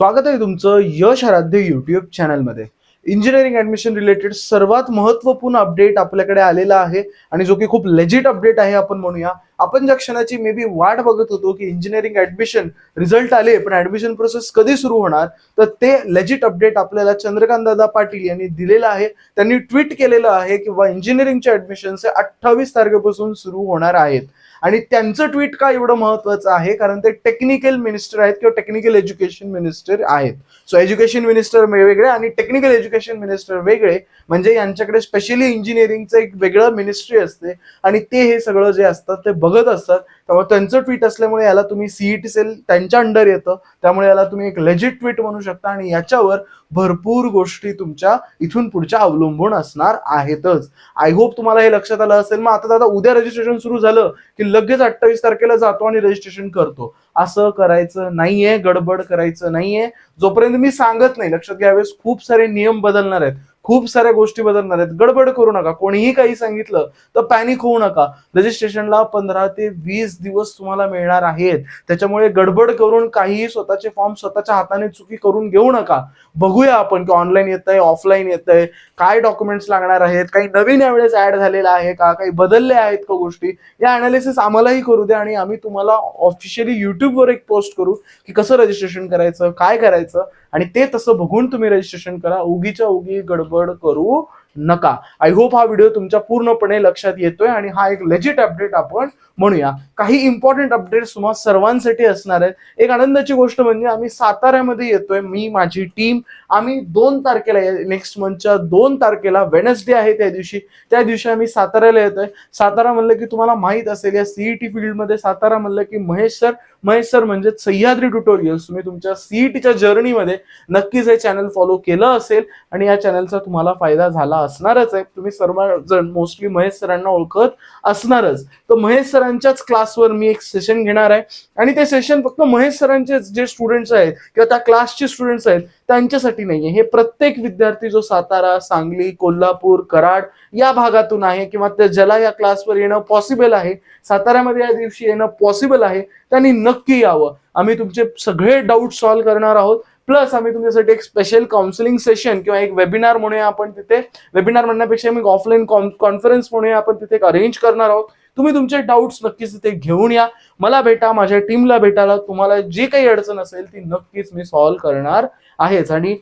स्वागत आहे तुमचं यश आराध्य युट्यूब चॅनलमध्ये इंजिनिअरिंग ऍडमिशन रिलेटेड सर्वात महत्त्वपूर्ण अपडेट आपल्याकडे आलेला आहे आणि जो की खूप लेजिट अपडेट आहे आपण म्हणूया. आपण ज्या क्षणाची मे बी वाट बघत होतो की इंजिनिअरिंग ऍडमिशन रिझल्ट आले पण ऍडमिशन प्रोसेस कधी सुरू होणार? तर ते लेजिट अपडेट आपल्याला चंद्रकांत दादा पाटील यांनी दिलेलं आहे. त्यांनी ट्विट केलेलं आहे किंवा इंजिनिअरिंगचे ऍडमिशन हे अठ्ठावीस तारखेपासून सुरू होणार आहेत. आणि त्यांचं ट्विट का एवढं महत्वाचं आहे? कारण ते टेक्निकल मिनिस्टर आहेत किंवा टेक्निकल एज्युकेशन मिनिस्टर आहेत. सो एज्युकेशन मिनिस्टर वेगळे आणि टेक्निकल एज्युकेशन मिनिस्टर वेगळे. म्हणजे यांच्याकडे स्पेशली इंजिनिअरिंगचं एक वेगळं मिनिस्ट्री असते. आणि ते हे सगळं जे असतात ते बघत असतात. त्यामुळे त्यांचं ट्विट असल्यामुळे याला तुम्ही सीईटी सेल त्यांच्या अंडर येतं. त्यामुळे याला तुम्ही एक लेजिट ट्विट म्हणू शकता आणि याच्यावर भरपूर गोष्टी तुमच्या इथून पुढच्या अवलंबून असणार आहेतच. आय होप तुम्हाला हे लक्षात आलं असेल. मग आता दादा उद्या रजिस्ट्रेशन सुरू झालं की लगेच अठ्ठावीस तारखेला जातो आणि रजिस्ट्रेशन करतो. असं करायचं नाहीये गडबड करायचं नाहीये. जोपर्यंत मी सांगत नाही लक्षात घ्यावेस खूप सारे नियम बदलणार आहेत. खूप साऱ्या गोष्टी बदलणार आहेत. गडबड करू नका. कोणीही काही सांगितलं तर पॅनिक होऊ नका. रजिस्ट्रेशनला पंधरा ते वीस दिवस तुम्हाला मिळणार आहेत. त्याच्यामुळे गडबड करून काहीही स्वतःचे फॉर्म स्वतःच्या हाताने चुकी करून घेऊ नका. बघूया आपण की ऑनलाईन येत आहे ऑफलाईन येत आहे काय डॉक्युमेंट्स लागणार आहेत? काही नवीन यावेळेस ऍड झालेला आहे का? काही बदलले आहेत का गोष्टी? या अनालिसिस आम्हालाही करू द्या आणि आम्ही तुम्हाला ऑफिशियली युट्यूबवर एक पोस्ट करू की कसं रजिस्ट्रेशन करायचं काय करायचं. आणि ते तसं बघून तुम्ही रजिस्ट्रेशन करा. उगीच्या उगी गडबड करू नका. आय होप हा व्हिडिओ तुमच्या पूर्णपणे लक्षात येतोय आणि हा एक लेजिट अपडेट आपण म्हणूया. काही इम्पॉर्टंट अपडेट्स तुम्हाला सर्वांसाठी असणार आहेत. एक आनंदाची गोष्ट म्हणजे आम्ही साताऱ्यामध्ये येतोय. मी माझी टीम आम्ही दोन तारखेला नेक्स्ट मंथच्या दोन तारखेला वेनसडे आहे त्या दिवशी. त्या दिवशी आम्ही साताऱ्याला येतोय. सातारा म्हणलं की तुम्हाला माहीत असेल या सीईटी फील्डमध्ये सातारा म्हणलं की महेश सर महेश सर म्हणजे सह्याद्री ट्युटोरियल्स तुम्ही तुमच्या सीईटीच्या जर्नीमध्ये नक्कीच हे चॅनल फॉलो केलं असेल आणि या चॅनलचा तुम्हाला फायदा झाला असणारच आहे. तुम्ही सर्व जण मोस्टली महेश सरांना ओळखत असणारच. तर महेश सरांच्याच क्लासवर मी एक सेशन घेणार आहे. आणि ते सेशन फक्त महेश सरांचे जे स्टुडंट्स आहेत किंवा त्या क्लासचे स्टुडंट्स आहेत त्यांच्यासाठी नाहीये. हे प्रत्येक विद्यार्थी जो सातारा सांगली कोल्हापूर कराड या भागातून आहे किंवा त्या ज्याला या क्लासवर येणं पॉसिबल आहे साताऱ्यामध्ये या दिवशी येणं पॉसिबल आहे त्यांनी नक्की यावं. आम्ही तुमचे सगळे डाऊट सॉल्व्ह करणार आहोत. प्लस आम्ही तुमच्यासाठी एक स्पेशल काउन्सिलिंग सेशन किंवा एक वेबिनार म्हणूया आपण तिथे. वेबिनार म्हणण्यापेक्षा मी ऑफलाईन कॉन्फरन्स म्हणूया आपण तिथे एक अरेंज करणार आहोत. तुम्ही तुमचे डाऊट्स नक्कीच तिथे घेऊन या. मला भेटा माझ्या टीमला भेटायला. तुम्हाला जे काही अडचण असेल ती नक्कीच मी सॉल्व्ह करणार आहेच. आणि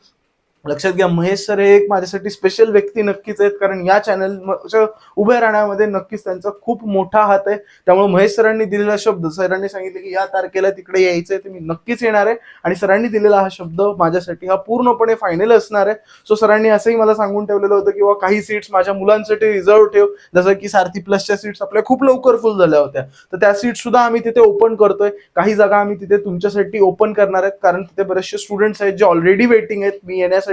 लक्षात घ्या महेश सर हे एक माझ्यासाठी स्पेशल व्यक्ती नक्कीच आहेत. कारण या चॅनल उभे राहण्यामध्ये नक्कीच त्यांचा खूप मोठा हात आहे. त्यामुळे महेश सरांनी दिलेला शब्द सरांनी सांगितले की या तारखेला तिकडे यायचं आहे ते मी नक्कीच येणार आहे. आणि सरांनी दिलेला हा शब्द माझ्यासाठी हा पूर्णपणे फायनल असणार आहे. सो सरांनी असंही मला सांगून ठेवलेलं होतं किंवा काही सीट्स माझ्या मुलांसाठी रिझर्व ठेव. जसं की सारथी प्लसच्या सीट्स आपल्या खूप लवकर फुल झाल्या होत्या. तर त्या सीट सुद्धा आम्ही तिथे ओपन करतोय. काही जागा आम्ही तिथे तुमच्यासाठी ओपन करणार आहेत. कारण तिथे बरेचसे स्टुडंट्स आहेत जे ऑलरेडी वेटिंग आहेत. मी येण्यासाठी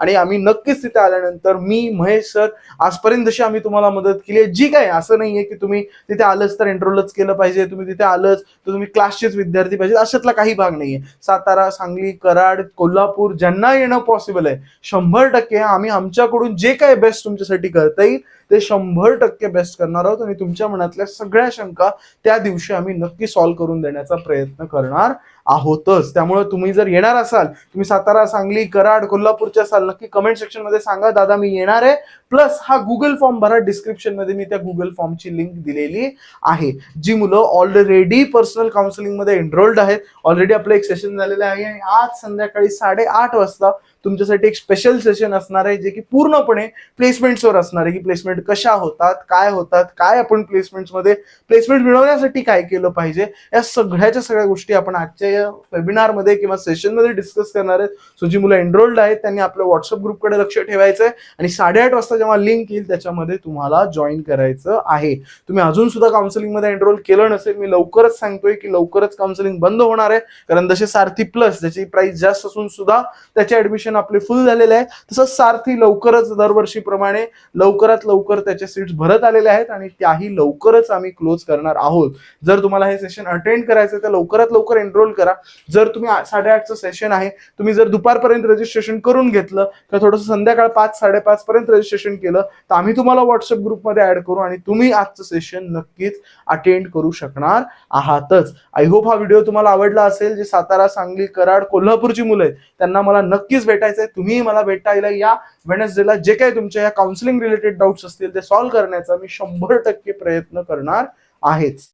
आणि आम्ही नक्कीच तिथे आल्यानंतर मी महेश सर आजपर्यंत जशी आम्ही तुम्हाला मदत केली आहे जी काय असं नाहीये की तुम्ही तिथे आलंच तर एनरोलच केलं पाहिजे तुम्ही तिथे आलंच तर तुम्ही क्लासचेच विद्यार्थी पाहिजे अशातला काही भाग नाहीये सातारा सांगली कराड कोल्हापूर ज्यांना येणं पॉसिबल आहे शंभर टक्के आम्ही आमच्याकडून जे काय बेस्ट तुमच्यासाठी करता येईल ते शंभर टक्के बेस्ट करणार आहोत. आणि तुमच्या मनातल्या सगळ्या शंका त्या दिवशी आम्ही नक्की सॉल्व्ह करून देण्याचा प्रयत्न करणार. आहोतच. त्यामुळे तुम्ही जर येणार असाल तुम्ही सातारा सांगली कराड कोल्हापूरचे असाल नक्की कमेंट सेक्शनमध्ये सांगा. दादा मी येणार आहे. प्लस हा गुगल फॉर्म भरा. डिस्क्रिप्शनमध्ये मी त्या गुगल फॉर्मची लिंक दिलेली आहे. जी मुलं ऑलरेडी पर्सनल काउन्सिलिंगमध्ये एनरोल्ड आहेत. ऑलरेडी आपलं एक सेशन झालेलं आहे. आणि आज संध्याकाळी साडेआठ वाजता तुमच्यासाठी एक स्पेशल सेशन असणार आहे जे की पूर्णपणे प्लेसमेंट्सवर असणार आहे. की प्लेसमेंट कशा होतात काय होतात काय आपण प्लेसमेंट्समध्ये प्लेसमेंट मिळवण्यासाठी काय केलं पाहिजे या सगळ्याच्या सगळ्या गोष्टी आपण आजच्या या वेबिनारमध्ये किंवा सेशनमध्ये डिस्कस करणार आहेत सो जी मुलं एनरोल्ड आहेत त्यांनी आपल्या व्हॉट्सअप ग्रुपकडे लक्ष ठेवायचं आहे आणि साडेआठ वाजता जेव्हा लिंक येईल त्याच्यामध्ये तुम्हाला जॉईन करायचं आहे. तुम्ही अजून सुद्धा काउन्सिलिंगमध्ये एनरोल केलं नसेल मी लवकरच सांगतोय की लवकरच काउन्सिलिंग बंद होणार आहे. कारण जसे सारथी प्लस ज्याची प्राइस जास्त असून सुद्धा त्याचे ऍडमिशन आपले फुल झालेले आहे तसंच सारथी लवकरच दरवर्षीप्रमाणे लवकरात लवकर त्याचे सीट्स भरत आलेले आहेत आणि त्याही लवकरच आम्ही क्लोज करणार आहोत. जर तुम्हाला हे सेशन अटेंड करायचं तर लवकरात लवकर एनरोल करा. जर तुम्ही साडेआठचं सेशन आहे तुम्ही जर दुपारपर्यंत रजिस्ट्रेशन करून घेतलं तर थोडंसं संध्याकाळ पाच साडेपाच पर्यंत रजिस्ट्रेशन केलं तर आम्ही तुम्हाला व्हॉट्सअप ग्रुपमध्ये ऍड करू आणि तुम्ही आजचं सेशन नक्कीच अटेंड करू शकणार आहातच. आय होप हा व्हिडिओ तुम्हाला आवडला असेल. जे सातारा सांगली कराड कोल्हापूरची मुलं आहेत त्यांना मला नक्कीच भेट आहे तुम्ही मला भेटायला या. वेनेसडेला जे काही तुमच्या या काउन्सिलिंग रिलेटेड डाऊट्स असतील ते सॉल्व्ह करण्याचा मी शंभर टक्के प्रयत्न करणार आहेच.